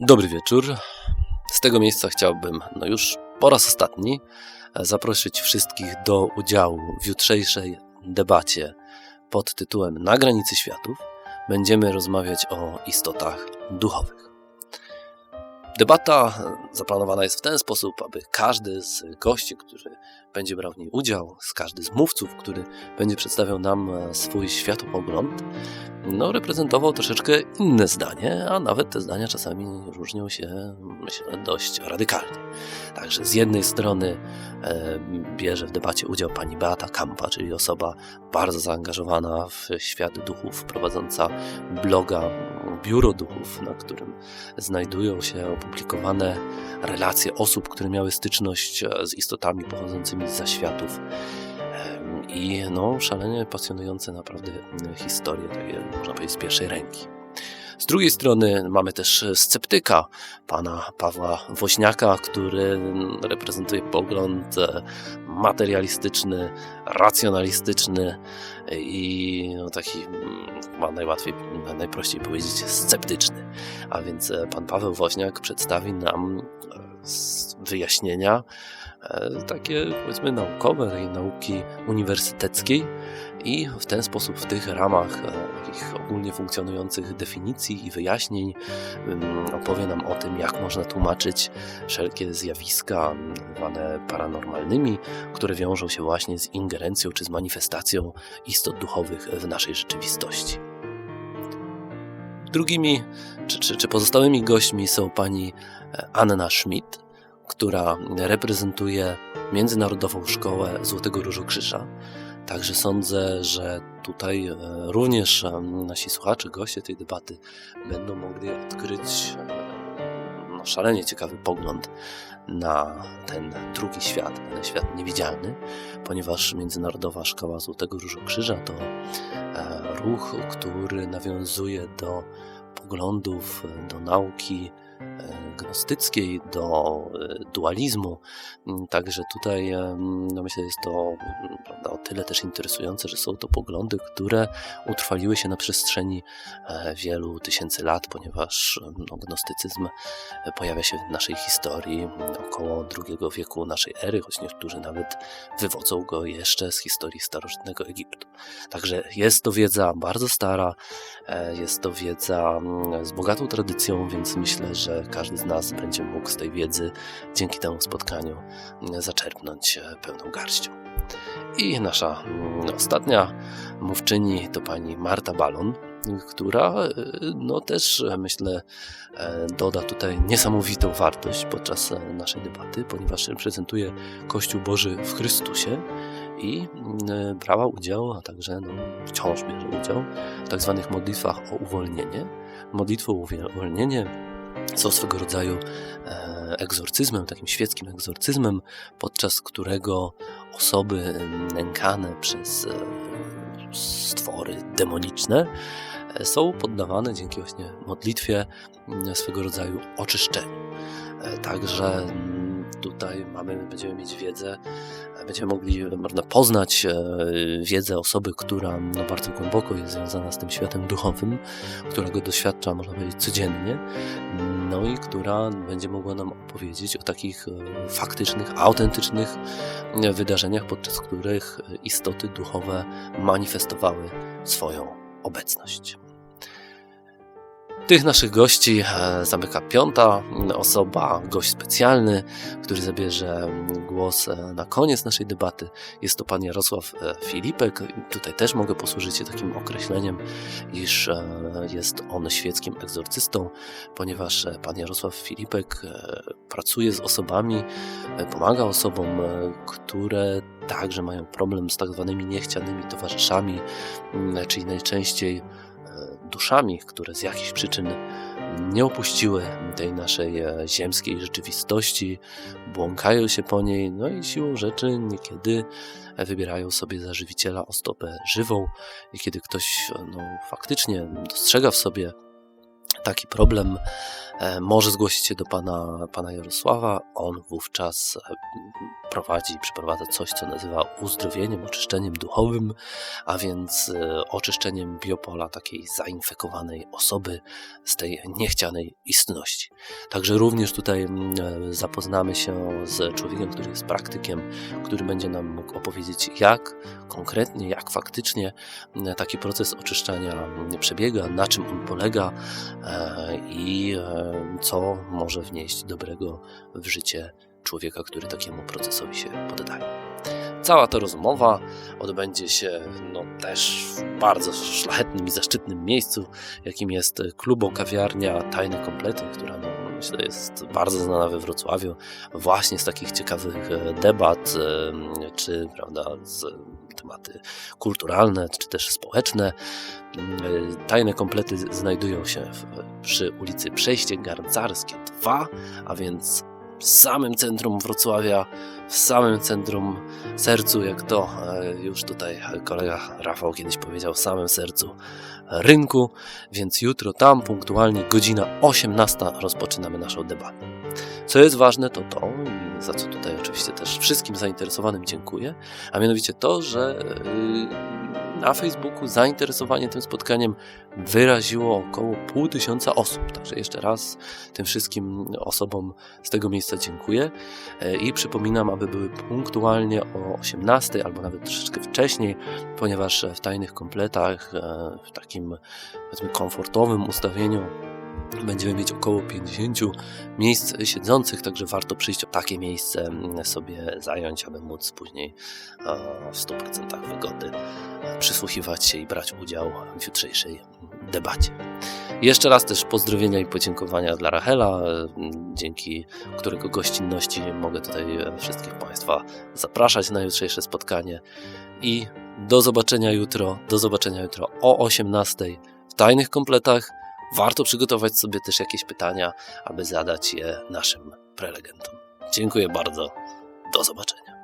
Dobry wieczór. Z tego miejsca chciałbym, no już po raz ostatni, zaprosić wszystkich do udziału w jutrzejszej debacie pod tytułem Na granicy światów. Będziemy rozmawiać o istotach duchowych. Debata zaplanowana jest w ten sposób, aby każdy z gości, który będzie brał w niej udział, z każdy z mówców, który będzie przedstawiał nam e, swój światopogląd, no, reprezentował troszeczkę inne zdanie, a nawet te zdania czasami różnią się, myślę, dość radykalnie. Także z jednej strony e, bierze w debacie udział pani Beata Kampa, czyli osoba bardzo zaangażowana w świat duchów, prowadząca bloga Biuro Duchów, na którym znajdują się opublikowane relacje osób, które miały styczność z istotami pochodzącymi z zaświatów i no, szalenie pasjonujące naprawdę historie, takie można powiedzieć z pierwszej ręki. Z drugiej strony mamy też sceptyka, pana Pawła Woźniaka, który reprezentuje pogląd e, materialistyczny, racjonalistyczny i no, taki chyba najłatwiej, najprościej powiedzieć sceptyczny. A więc e, pan Paweł Woźniak przedstawi nam e, wyjaśnienia takie powiedzmy naukowe, tej nauki uniwersyteckiej i w ten sposób, w tych ramach e, takich ogólnie funkcjonujących definicji i wyjaśnień opowie nam o tym, jak można tłumaczyć wszelkie zjawiska zwane paranormalnymi, które wiążą się właśnie z ingerencją czy z manifestacją istot duchowych w naszej rzeczywistości. Drugimi czy, czy, czy pozostałymi gośćmi są pani e, Anna Schmidt, która reprezentuje Międzynarodową Szkołę Złotego Różu Krzyża. Także sądzę, że tutaj e, również e, nasi słuchacze, goście tej debaty będą mogli odkryć szalenie ciekawy pogląd na ten drugi świat, ten świat niewidzialny, ponieważ Międzynarodowa Szkoła Złotego Różu Krzyża to ruch, który nawiązuje do poglądów, do nauki gnostyckiej, do e, dualizmu. Mm, także tutaj no myślę, jest to mm, prawda, o tyle też interesujące, że są to poglądy, które utrwaliły się na przestrzeni e, wielu tysięcy lat, ponieważ no, gnostycyzm e, pojawia się w naszej historii mm, około II wieku naszej ery, choć niektórzy nawet wywodzą go jeszcze z historii starożytnego Egiptu. Także jest to wiedza bardzo stara, jest to wiedza z bogatą tradycją, więc myślę, że każdy z nas będzie mógł z tej wiedzy dzięki temu spotkaniu zaczerpnąć e, pełną garścią. I nasza mm, ostatnia mówczyni to pani Marta Balon, która e, no też e, myślę doda tutaj niesamowitą wartość podczas naszej debaty, ponieważ reprezentuje Kościół Boży w Chrystusie i mm, brała udział, a także no, wciąż bierze udział w tak zwanych modlitwach o uwolnienie. Modlitwą o uwolnienie są swego rodzaju e, egzorcyzmem, takim świeckim egzorcyzmem, podczas którego osoby nękane przez e, stwory demoniczne e, są poddawane dzięki właśnie modlitwie swego rodzaju oczyszczeniu. Także tutaj mamy, będziemy mieć wiedzę, będziemy mogli można poznać wiedzę osoby, która no, bardzo głęboko jest związana z tym światem duchowym, którego doświadcza, można powiedzieć, codziennie no i która będzie mogła nam opowiedzieć o takich e, faktycznych, autentycznych e, wydarzeniach, podczas których istoty duchowe manifestowały swoją obecność. Tych naszych gości e, zamyka piąta osoba, gość specjalny, który zabierze głos e, na koniec naszej debaty. Jest to pan Jarosław e, Filipek. Tutaj też mogę posłużyć się takim określeniem, iż jest on świeckim egzorcystą, ponieważ pan Jarosław Filipek pracuje z osobami, pomaga osobom, które także mają problem z tak zwanymi niechcianymi towarzyszami, czyli najczęściej duszami, które z jakichś przyczyn nie opuściły tej naszej e, ziemskiej rzeczywistości, błąkają się po niej, no i siłą rzeczy niekiedy wybierają sobie za żywiciela ostopę żywą i kiedy ktoś no, faktycznie dostrzega w sobie taki problem, e, może zgłosić się do pana, pana Jarosława. On wówczas e, prowadzi, przeprowadza coś, co nazywa uzdrowieniem, oczyszczeniem duchowym, a więc e, oczyszczeniem biopola takiej zainfekowanej osoby z tej niechcianej istności. Także również tutaj mm, e, zapoznamy się z człowiekiem, który jest praktykiem, który będzie nam mógł opowiedzieć, jak konkretnie, jak faktycznie mm, taki proces oczyszczania mm, przebiega, na czym on polega e, i co może wnieść dobrego w życie człowieka, który takiemu procesowi się poddaje. Cała ta rozmowa odbędzie się no, też w bardzo szlachetnym i zaszczytnym miejscu, jakim jest klubo kawiarnia Tajne Komplety, która no, myślę jest bardzo znana we Wrocławiu właśnie z takich ciekawych e, debat, e, czy prawda, z tematy kulturalne, czy też społeczne. E, Tajne komplety znajdują się w, przy ulicy Przejście Garncarskie 2, a więc w samym centrum Wrocławia, w samym centrum sercu, jak to e, już tutaj kolega Rafał kiedyś powiedział, w samym sercu rynku, więc jutro tam punktualnie godzina 18 rozpoczynamy naszą debatę. Co jest ważne, to to, i za co tutaj oczywiście też wszystkim zainteresowanym dziękuję, a mianowicie to, że yy, na Facebooku zainteresowanie tym spotkaniem wyraziło około pół tysiąca osób. Także jeszcze raz tym wszystkim osobom z tego miejsca dziękuję E, i przypominam, aby były punktualnie o 18 albo nawet troszeczkę wcześniej, ponieważ w tajnych kompletach, e, w takim komfortowym ustawieniu Będziemy mieć około 50 miejsc siedzących, także warto przyjść takie miejsce sobie zająć, aby móc później e, w 100% wygody przysłuchiwać się i brać udział w jutrzejszej debacie. Jeszcze raz też pozdrowienia i podziękowania dla Rachela, dzięki którego gościnności mogę tutaj wszystkich Państwa zapraszać na jutrzejsze spotkanie i do zobaczenia jutro, do zobaczenia jutro o 18 w tajnych kompletach. Warto przygotować sobie też jakieś pytania, aby zadać je naszym prelegentom. Dziękuję bardzo. Do zobaczenia.